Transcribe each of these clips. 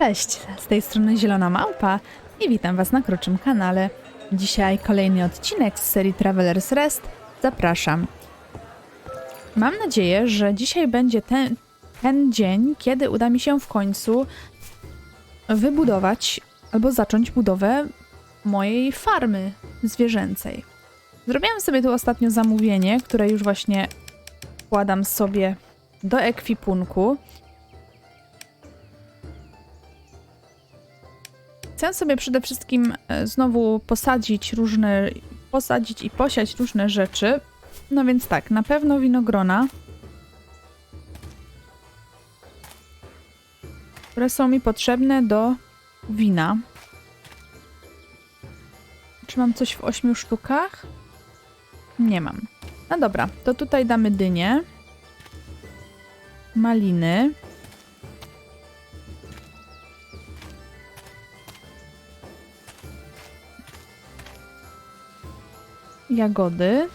Cześć, z tej strony Zielona Małpa i witam Was na Kroczym kanale. Dzisiaj kolejny odcinek z serii Travelers Rest. Zapraszam. Mam nadzieję, że dzisiaj będzie ten, ten dzień, kiedy uda mi się w końcu wybudować albo zacząć budowę mojej farmy zwierzęcej. Zrobiłam sobie tu ostatnio zamówienie, które już właśnie wkładam sobie do ekwipunku. Chcę sobie przede wszystkim e, znowu posadzić różne, posadzić i posiać różne rzeczy. No więc tak, na pewno winogrona, które są mi potrzebne do wina. Czy mam coś w ośmiu sztukach? Nie mam. No dobra, to tutaj damy dynię, maliny. Jagody.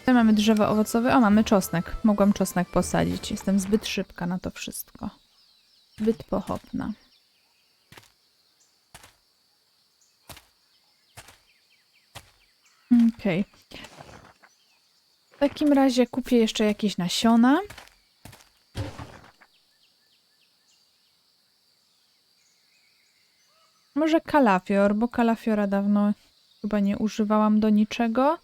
Tutaj mamy drzewo owocowe. O, mamy czosnek. Mogłam czosnek posadzić. Jestem zbyt szybka na to wszystko. Zbyt pochopna. Okej. W takim razie kupię jeszcze jakieś nasiona. Może kalafior, bo kalafiora dawno chyba nie używałam do niczego.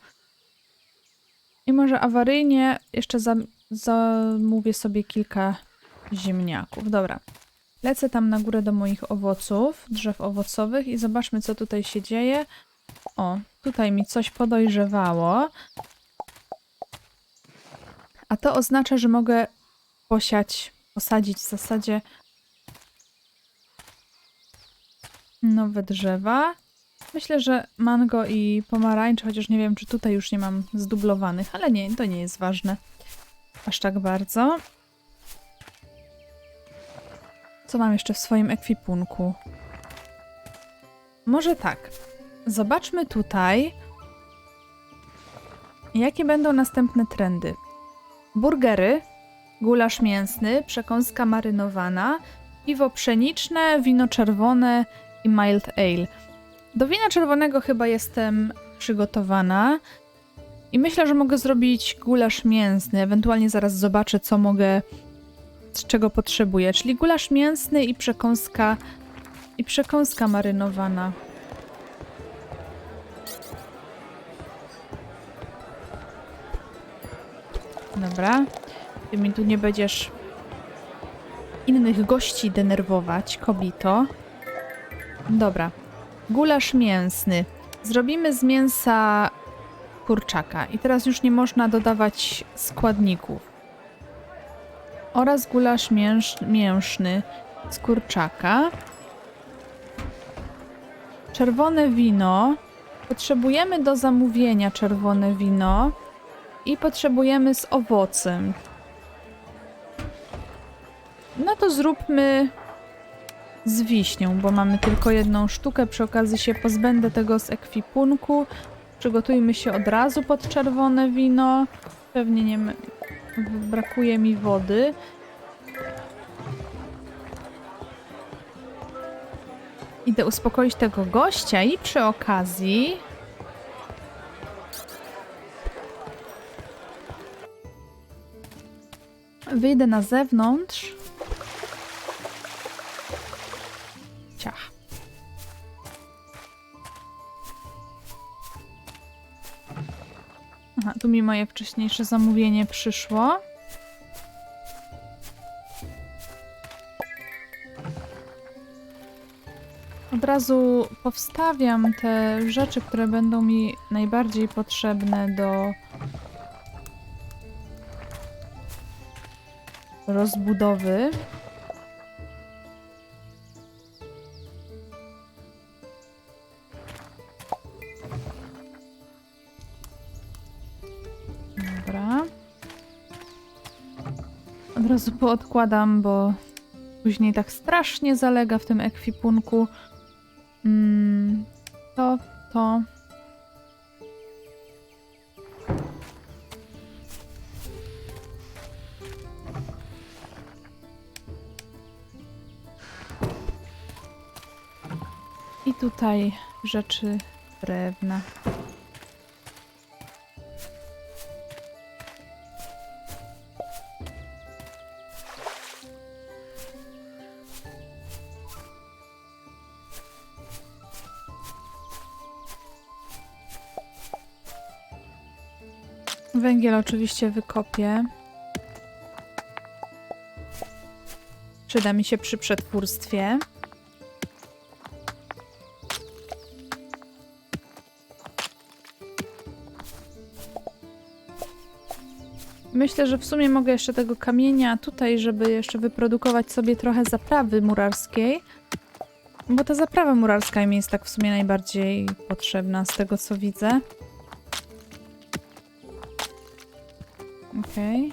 I może awaryjnie jeszcze zam- zamówię sobie kilka ziemniaków. Dobra. Lecę tam na górę do moich owoców, drzew owocowych i zobaczmy, co tutaj się dzieje. O, tutaj mi coś podojrzewało. A to oznacza, że mogę posiać, posadzić w zasadzie nowe drzewa. Myślę, że mango i pomarańcze, chociaż nie wiem, czy tutaj już nie mam zdublowanych, ale nie, to nie jest ważne. Aż tak bardzo. Co mam jeszcze w swoim ekwipunku? Może tak. Zobaczmy tutaj, jakie będą następne trendy. Burgery, gulasz mięsny, przekąska marynowana, piwo pszeniczne, wino czerwone i mild ale. Do wina czerwonego chyba jestem przygotowana. I myślę, że mogę zrobić gulasz mięsny. Ewentualnie zaraz zobaczę, co mogę, z czego potrzebuję. Czyli gulasz mięsny i przekąska, i przekąska marynowana. Dobra. Ty mi tu nie będziesz innych gości denerwować, kobito. Dobra. Gulasz mięsny. Zrobimy z mięsa kurczaka. I teraz już nie można dodawać składników. Oraz gulasz mięsz, mięszny z kurczaka. Czerwone wino. Potrzebujemy do zamówienia czerwone wino. I potrzebujemy z owocem. No to zróbmy z wiśnią, bo mamy tylko jedną sztukę. Przy okazji się pozbędę tego z ekwipunku. Przygotujmy się od razu pod czerwone wino. Pewnie nie brakuje mi wody. Idę uspokoić tego gościa i przy okazji wyjdę na zewnątrz Aha, tu mi moje wcześniejsze zamówienie przyszło. Od razu powstawiam te rzeczy, które będą mi najbardziej potrzebne do rozbudowy. Od razu poodkładam, bo później tak strasznie zalega w tym ekwipunku. Mm, to, to. I tutaj rzeczy drewna. Węgiel oczywiście wykopię. Przyda mi się przy przetwórstwie. Myślę, że w sumie mogę jeszcze tego kamienia tutaj, żeby jeszcze wyprodukować sobie trochę zaprawy murarskiej. Bo ta zaprawa murarska mi jest tak w sumie najbardziej potrzebna z tego co widzę. Okej.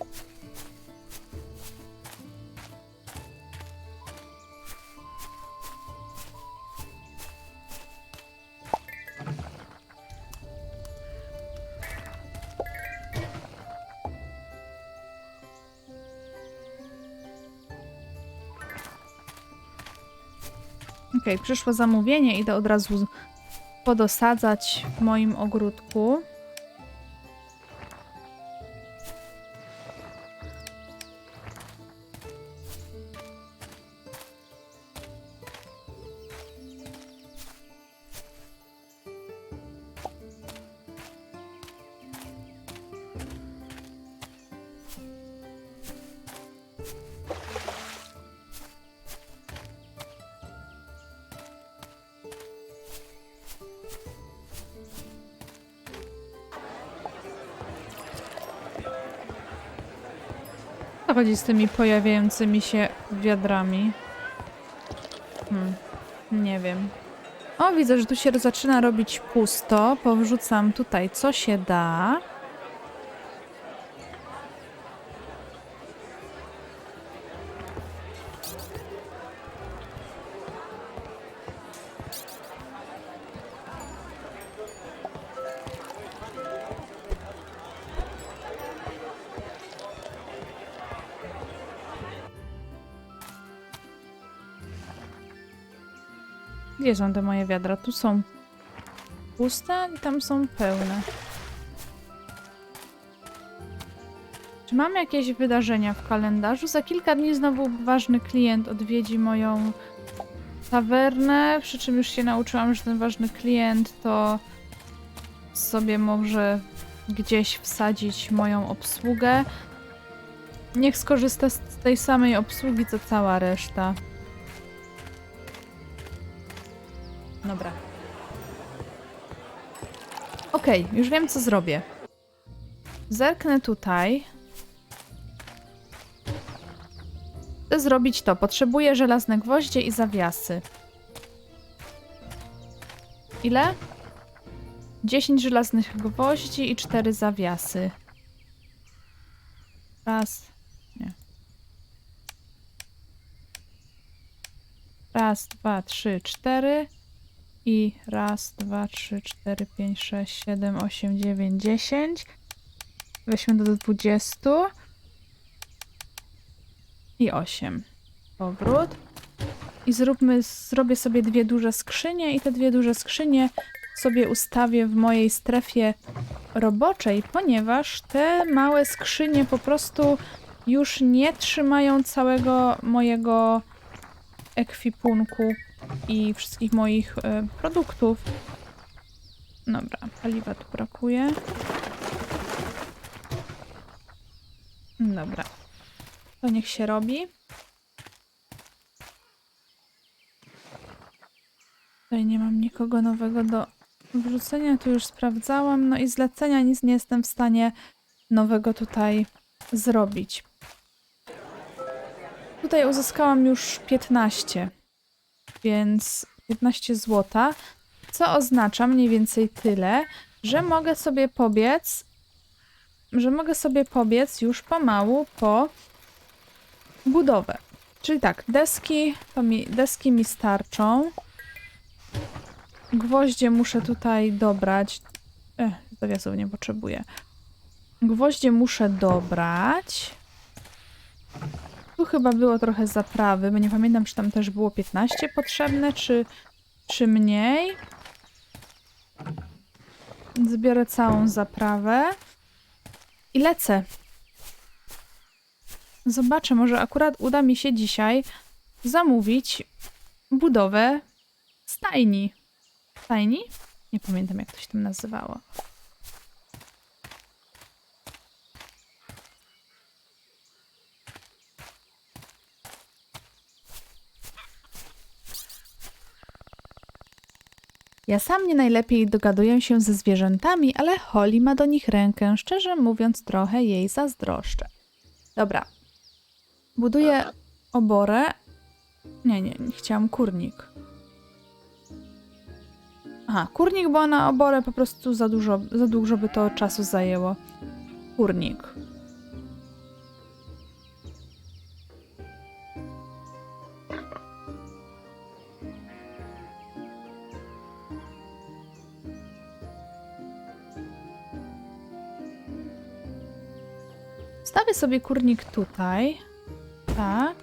Okej, przyszło zamówienie, idę od razu podosadzać w moim ogródku. Chodzi z tymi pojawiającymi się wiadrami? Hmm, nie wiem. O, widzę, że tu się zaczyna robić pusto. Powrzucam tutaj, co się da. Gdzie są te moje wiadra? Tu są puste i tam są pełne. Czy mamy jakieś wydarzenia w kalendarzu? Za kilka dni znowu ważny klient odwiedzi moją tawernę, przy czym już się nauczyłam, że ten ważny klient to sobie może gdzieś wsadzić moją obsługę. Niech skorzysta z tej samej obsługi, co cała reszta. Dobra. Okej, już wiem co zrobię. Zerknę tutaj. Chcę zrobić to. Potrzebuję żelazne gwoździe i zawiasy. Ile? 10 żelaznych gwoździ i 4 zawiasy. Raz. Nie. Raz, dwa, trzy, cztery. I raz, dwa, trzy, cztery, pięć, sześć, siedem, osiem, dziewięć, dziesięć. Weźmy do dwudziestu. I osiem. Powrót. I zróbmy, zrobię sobie dwie duże skrzynie i te dwie duże skrzynie sobie ustawię w mojej strefie roboczej, ponieważ te małe skrzynie po prostu już nie trzymają całego mojego ekwipunku i wszystkich moich e, produktów. Dobra, paliwa tu brakuje. Dobra. To niech się robi. Tutaj nie mam nikogo nowego do wrzucenia, tu już sprawdzałam. No i zlecenia nic nie jestem w stanie nowego tutaj zrobić. Tutaj uzyskałam już 15 więc 15 zł, co oznacza mniej więcej tyle, że mogę sobie pobiec, że mogę sobie pobiec już pomału po budowę. Czyli tak, deski, to mi, deski mi starczą. Gwoździe muszę tutaj dobrać. Eh, zawiasów nie potrzebuję. Gwoździe muszę dobrać. Chyba było trochę zaprawy, bo nie pamiętam, czy tam też było 15 potrzebne, czy, Trzy mniej. Zbiorę całą zaprawę. I lecę. Zobaczę, może akurat uda mi się dzisiaj zamówić budowę stajni. Stajni? Nie pamiętam, jak to się tam nazywało. Ja sam nie najlepiej dogaduję się ze zwierzętami, ale Holly ma do nich rękę. Szczerze mówiąc, trochę jej zazdroszczę. Dobra. Buduję oborę. Nie, nie, nie chciałam kurnik. Aha, kurnik, bo na oborę po prostu za dużo, za dużo by to czasu zajęło. Kurnik. Stawię sobie kurnik tutaj. Tak.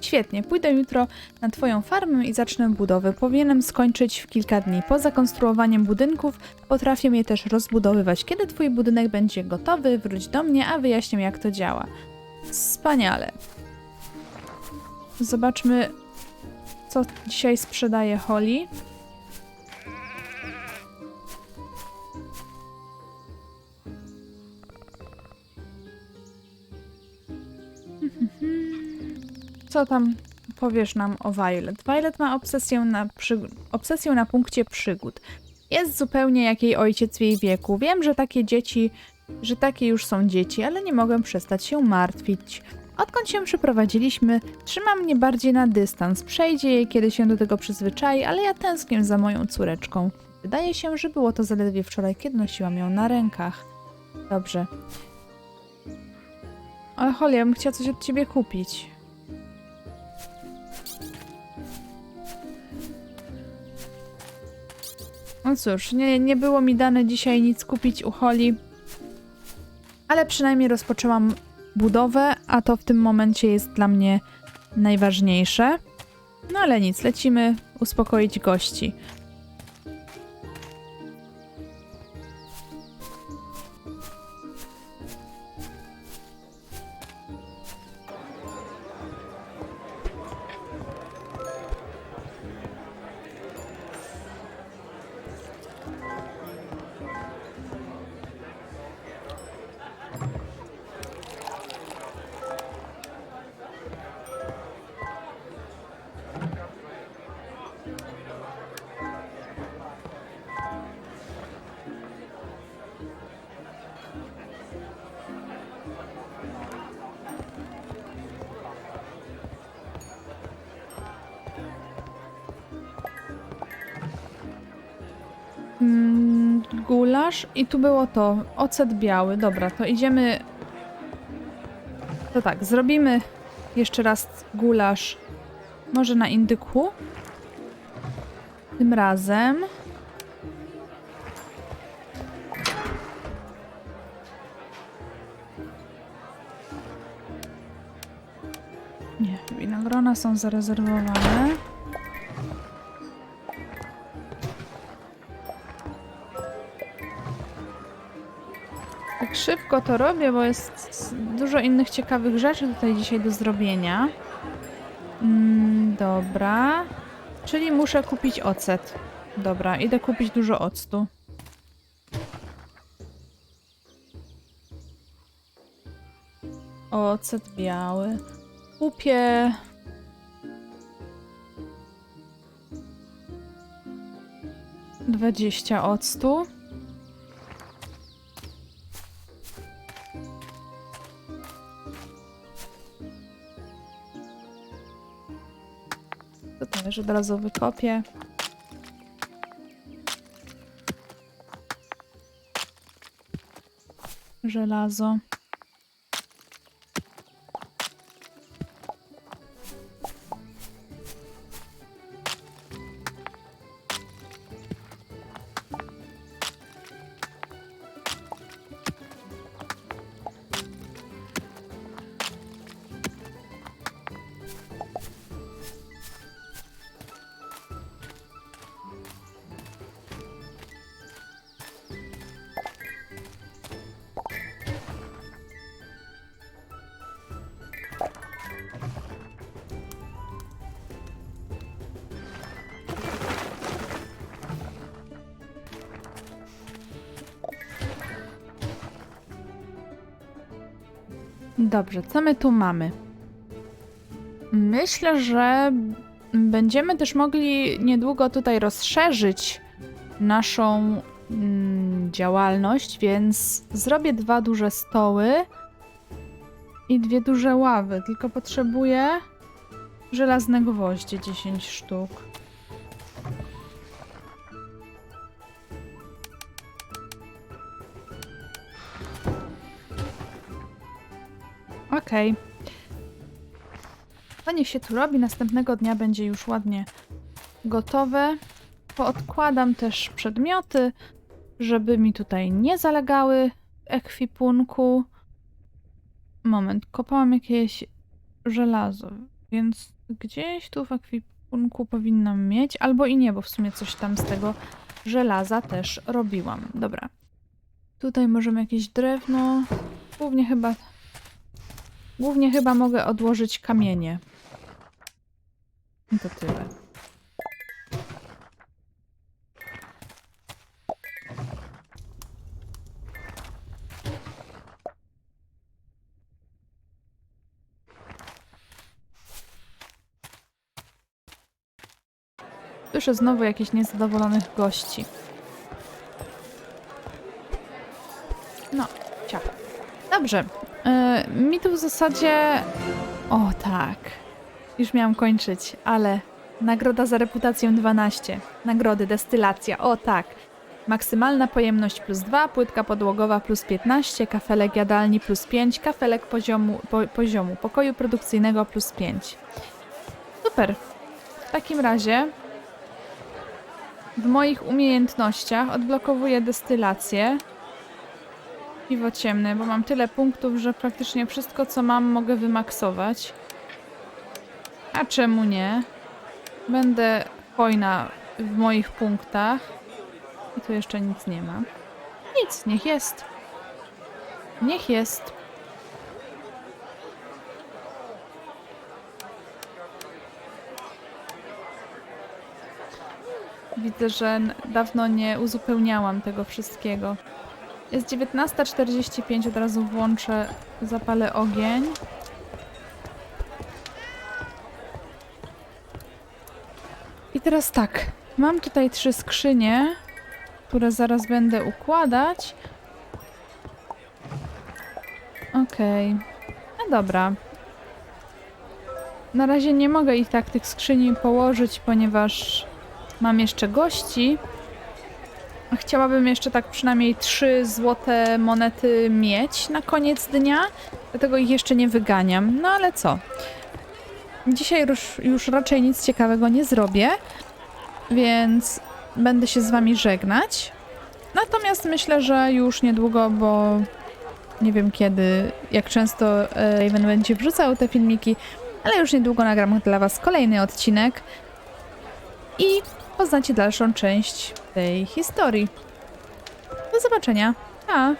Świetnie, pójdę jutro na Twoją farmę i zacznę budowę. Powinienem skończyć w kilka dni. Poza konstruowaniem budynków potrafię je też rozbudowywać. Kiedy Twój budynek będzie gotowy, wróć do mnie, a wyjaśnię jak to działa. Wspaniale. Zobaczmy, co dzisiaj sprzedaje Holly. Co tam powiesz nam o Violet? Violet ma obsesję na, obsesję na punkcie przygód. Jest zupełnie jak jej ojciec w jej wieku. Wiem, że takie dzieci, że takie już są dzieci, ale nie mogę przestać się martwić. Odkąd się przyprowadziliśmy, trzyma mnie bardziej na dystans. Przejdzie jej, kiedy się do tego przyzwyczai, ale ja tęsknię za moją córeczką. Wydaje się, że było to zaledwie wczoraj, kiedy nosiłam ją na rękach. Dobrze. Ale Holly, ja bym chciała coś od ciebie kupić. No cóż, nie, nie było mi dane dzisiaj nic kupić u Holly, ale przynajmniej rozpoczęłam budowę, a to w tym momencie jest dla mnie najważniejsze. No ale nic, lecimy uspokoić gości. Gulasz i tu było to, ocet biały. Dobra, to idziemy... To tak, zrobimy jeszcze raz gulasz może na indyku. Tym razem. Nie, winogrona są zarezerwowane. Szybko to robię, bo jest dużo innych ciekawych rzeczy tutaj dzisiaj do zrobienia. Mm, dobra. Czyli muszę kupić ocet. Dobra, idę kupić dużo octu. Ocet biały. Kupię... Dwadzieścia octu. Też od razu wykopię. Żelazo. Dobrze, co my tu mamy? Myślę, że będziemy też mogli niedługo tutaj rozszerzyć naszą mm, działalność, więc zrobię dwa duże stoły i dwie duże ławy. Tylko potrzebuję żelazne gwoździe 10 sztuk. Okej. To niech się tu robi. Następnego dnia będzie już ładnie gotowe. Poodkładam też przedmioty, żeby mi tutaj nie zalegały w ekwipunku. Moment, kopałam jakieś żelazo, więc gdzieś tu w ekwipunku powinnam mieć, albo i nie, bo w sumie coś tam z tego żelaza też robiłam. Dobra. Tutaj możemy jakieś drewno. Głównie chyba Głównie chyba mogę odłożyć kamienie. I to tyle. Słyszę znowu jakichś niezadowolonych gości. No, ciach. Dobrze. E, mi tu w zasadzie. O tak. Już miałam kończyć, ale. Nagroda za reputację 12. Nagrody, destylacja. O tak. Maksymalna pojemność plus 2, płytka podłogowa plus 15, kafelek jadalni plus 5, kafelek poziomu, po, poziomu pokoju produkcyjnego plus 5. Super. W takim razie w moich umiejętnościach odblokowuję destylację. Piwo ciemne, bo mam tyle punktów, że praktycznie wszystko, co mam, mogę wymaksować. A czemu nie? Będę hojna w moich punktach. I tu jeszcze nic nie ma. Nic, niech jest. Niech jest. Widzę, że dawno nie uzupełniałam tego wszystkiego. Jest 19.45, od razu włączę, zapalę ogień. I teraz tak, mam tutaj trzy skrzynie, które zaraz będę układać. Okej, no dobra. Na razie nie mogę ich tak tych skrzyni położyć, ponieważ mam jeszcze gości. Chciałabym jeszcze tak przynajmniej trzy złote monety mieć na koniec dnia, dlatego ich jeszcze nie wyganiam. No ale co? Dzisiaj już, już raczej nic ciekawego nie zrobię, więc będę się z wami żegnać. Natomiast myślę, że już niedługo, bo nie wiem kiedy, jak często e, Raven będzie wrzucał te filmiki, ale już niedługo nagram dla was kolejny odcinek i poznacie dalszą część tej historii. Do zobaczenia. Pa!